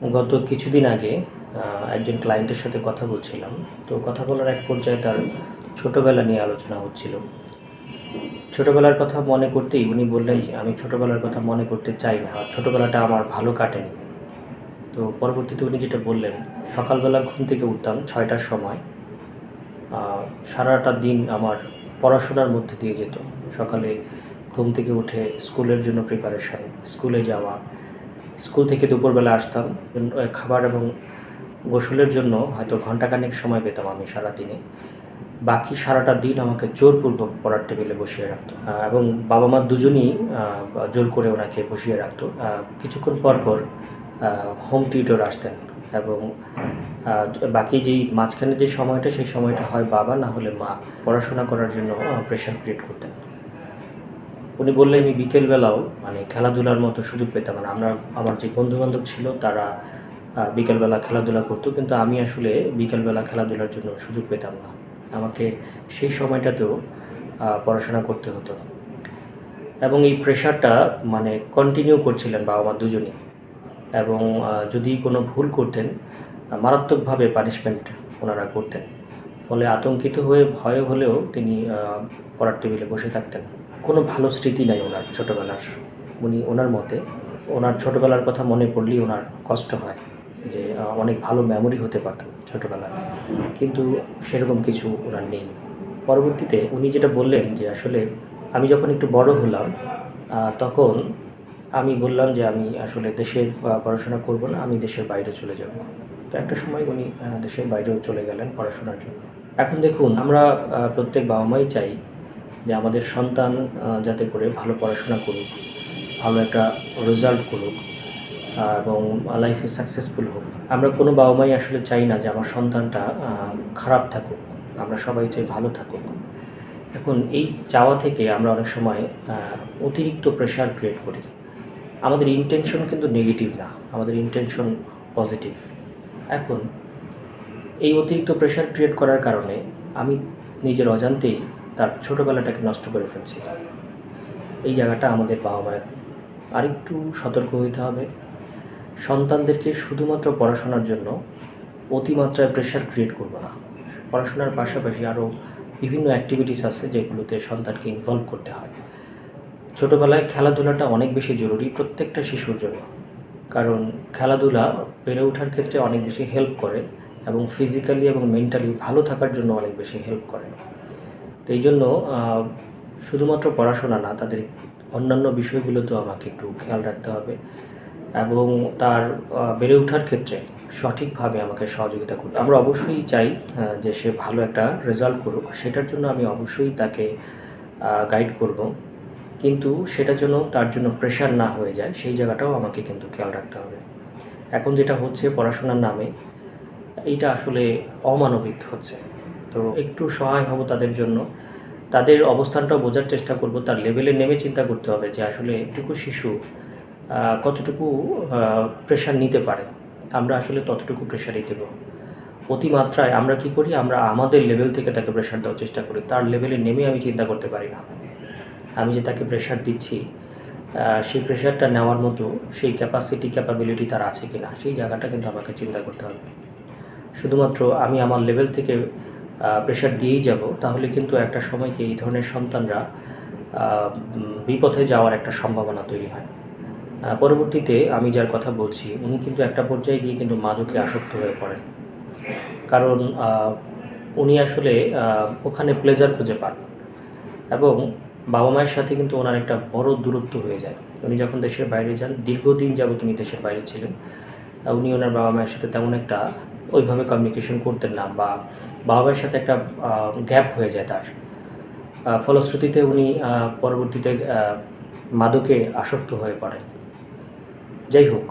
গত কিছুদিন আগে একজন ক্লায়েন্টের সাথে কথা বলছিলাম। তো কথা বলার এক পর্যায়ে তার ছোটোবেলা নিয়ে আলোচনা হচ্ছিল। ছোটোবেলার কথা মনে করতেই উনি বললেন যে, আমি ছোটোবেলার কথা মনে করতে চাই না। ছোটোবেলাটা আমার ভালো কাটেনি। তো পরবর্তীতে উনি যেটা বললেন, সকালবেলা ঘুম থেকে উঠতাম ছয়টার সময়। সারাটা দিন আমার পড়াশোনার মধ্যে দিয়ে যেত। সকালে ঘুম থেকে উঠে স্কুলের জন্য প্রিপারেশন স্কুলে যাওয়া স্কুল থেকে দুপুরবেলা আসতাম খাবার এবং গোসলের জন্য হয়তো ঘন্টাখানেক সময় পেতাম আমি সারা দিনে বাকি সারাটা দিন আমাকে জোরপূর্বক পড়ার টেবিলে বসিয়ে রাখতো। এবং বাবা মা দুজনই জোর করে ওনাকে বসিয়ে রাখতো। কিছুক্ষণ পর পর হোম টিউটর আসতেন এবং বাকি যেই মাঝখানে যে সময়টা, সেই সময়টা হয় বাবা, না হলে মা। পড়াশোনা করার জন্য প্রেশার ক্রিয়েট করতেন। উনি বললেন আমি বিকেলবেলাও মানে খেলাধুলার মতো সুযোগ পেতাম না। আমরা, আমার যে বন্ধু বান্ধব ছিল, তারা বিকেলবেলা খেলাধুলা করতো, কিন্তু আমি আসলে বিকেলবেলা খেলাধুলার জন্য সুযোগ পেতাম না। আমাকে সেই সময়টাতেও পড়াশোনা করতে হতো। এবং এই প্রেশারটা মানে কন্টিনিউ করছিলেন বাবা মা দুজনেই। এবং যদি কোনো ভুল করতেন, মারাত্মকভাবে পানিশমেন্ট ওনারা করতেন। ফলে আতঙ্কিত হয়ে, ভয় হলেও তিনি পড়ার টেবিলে বসে থাকতেন। কোনো ভালো স্মৃতি নাই ওনার ছোটোবেলার। উনি ওনার মতে, ওনার ছোটোবেলার কথা মনে পড়লেই ওনার কষ্ট হয় যে অনেক ভালো মেমোরি হতে পারত ছোটোবেলায় কিন্তু সেরকম কিছু ওনার নেই। পরবর্তীতে উনি যেটা বললেন যে, আসলে আমি যখন একটু বড় হলাম তখন আমি বললাম যে, আমি আসলে দেশের পড়াশোনা করব না, আমি দেশের বাইরে চলে যাব। তো একটা সময় উনি দেশের বাইরেও চলে গেলেন পড়াশোনার জন্য। এখন দেখুন, আমরা প্রত্যেক বাবা মাই চাই যে আমাদের সন্তান যাতে করে ভালো পড়াশোনা করুক, ভালো একটা রেজাল্ট করুক এবং লাইফে সাকসেসফুল হোক। আমরা কোনো বাবা মাই আসলে চাই না যে আমার সন্তানটা খারাপ থাকুক। আমরা সবাই চাই ভালো থাকুক। এখন এই চাওয়া থেকে আমরা অনেক সময় অতিরিক্ত প্রেশার ক্রিয়েট করি। আমাদের ইন্টেনশন কিন্তু নেগেটিভ না, আমাদের ইন্টেনশন পজিটিভ এখন এই অতিরিক্ত প্রেশার ক্রিয়েট করার কারণে আমি নিজের অজান্তেই তার ছোটোবেলাটাকে নষ্ট করে ফেলছি। এই জায়গাটা আমাদের বাবা মায়ের আরেকটু সতর্ক হইতে হবে। সন্তানদেরকে শুধুমাত্র পড়াশোনার জন্য অতিমাত্রায় প্রেশার ক্রিয়েট করব না। পড়াশোনার পাশাপাশি আরও বিভিন্ন অ্যাক্টিভিটিস আছে যেগুলোতে সন্তানকে ইনভলভ করতে হয়। ছোটোবেলায় খেলাধুলাটা অনেক বেশি জরুরি প্রত্যেকটা শিশুর জন্য। কারণ খেলাধুলা বেড়ে ওঠার ক্ষেত্রে অনেক বেশি হেল্প করে এবং ফিজিক্যালি এবং মেন্টালি ভালো থাকার জন্য অনেক বেশি হেল্প করে। তো এই জন্য শুধুমাত্র পড়াশোনা না, তাদের অন্যান্য বিষয়গুলোতেও আমাকে একটু খেয়াল রাখতে হবে এবং তার বেড়ে ওঠার ক্ষেত্রে সঠিকভাবে আমাকে সহযোগিতা করতে আমরা অবশ্যই চাই যে সে ভালো একটা রেজাল্ট করুক। সেটার জন্য আমি অবশ্যই তাকে গাইড করব। কিন্তু সেটার জন্য তার জন্য প্রেশার না হয়ে যায়, সেই জায়গাটাও আমাকে কিন্তু খেয়াল রাখতে হবে। এখন যেটা হচ্ছে পড়াশোনার নামে, এইটা আসলে অমানবিক হচ্ছে। তো একটু সহায় হব তাদের জন্য। তাদের অবস্থানটা বোঝার চেষ্টা করব। তার লেভেলে নেমে চিন্তা করতে হবে যে আসলে একটুকু শিশু কতটুকু প্রেশার নিতে পারে। আমরা আসলে ততটুকু প্রেশারই দেব। অতিমাত্রায় আমরা কি করি? আমরা আমাদের লেভেল থেকে তাকে প্রেশার দেওয়ার চেষ্টা করি। তার লেভেলে নেমে আমি চিন্তা করতে পারি না। আমি যে তাকে প্রেশার দিচ্ছি সেই প্রেশারটা নেওয়ার মতো সেই ক্যাপাসিটি ক্যাপাবিলিটি তার আছে কি না সেই জায়গাটা কিন্তু আমাকে চিন্তা করতে হবে। শুধুমাত্র আমি আমার লেভেল থেকে প্রেশার দিয়েই যাব, তাহলে কিন্তু একটা সময়কে এই ধরনের সন্তানরা বিপথে যাওয়ার একটা সম্ভাবনা তৈরি হয়। পরবর্তীতে আমি যার কথা বলছি, উনি কিন্তু একটা পর্যায়ে গিয়ে কিন্তু মাদকে আসক্ত হয়ে পড়েন। কারণ উনি আসলে ওখানে প্লেজার খুঁজে পান এবং বাবা মায়ের সাথে কিন্তু ওনার একটা বড় দূরত্ব হয়ে যায়। উনি যখন দেশের বাইরে যান, দীর্ঘদিন যাবত উনি দেশের বাইরে ছিলেন উনি ওনার বাবা মায়ের সাথে তেমন একটা ওইভাবে কমিউনিকেশন করতেন না বা বাবা মায়ের সাথে একটা গ্যাপ হয়ে যায় তার। ফলশ্রুতিতে উনি পরবর্তীতে মাদকে আসক্ত হয়ে পড়েন। যাই হোক,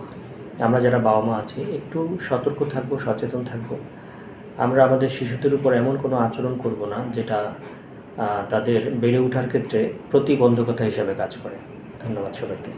আমরা যারা বাবা মা আছি, একটু সতর্ক থাকব, সচেতন থাকব। আমরা আমাদের শিশুদের উপর এমন কোনো আচরণ করব না, যেটা তাদের বেড়ে ওঠার ক্ষেত্রে প্রতিবন্ধকতা হিসাবে কাজ করে। ধন্যবাদ সবাইকে।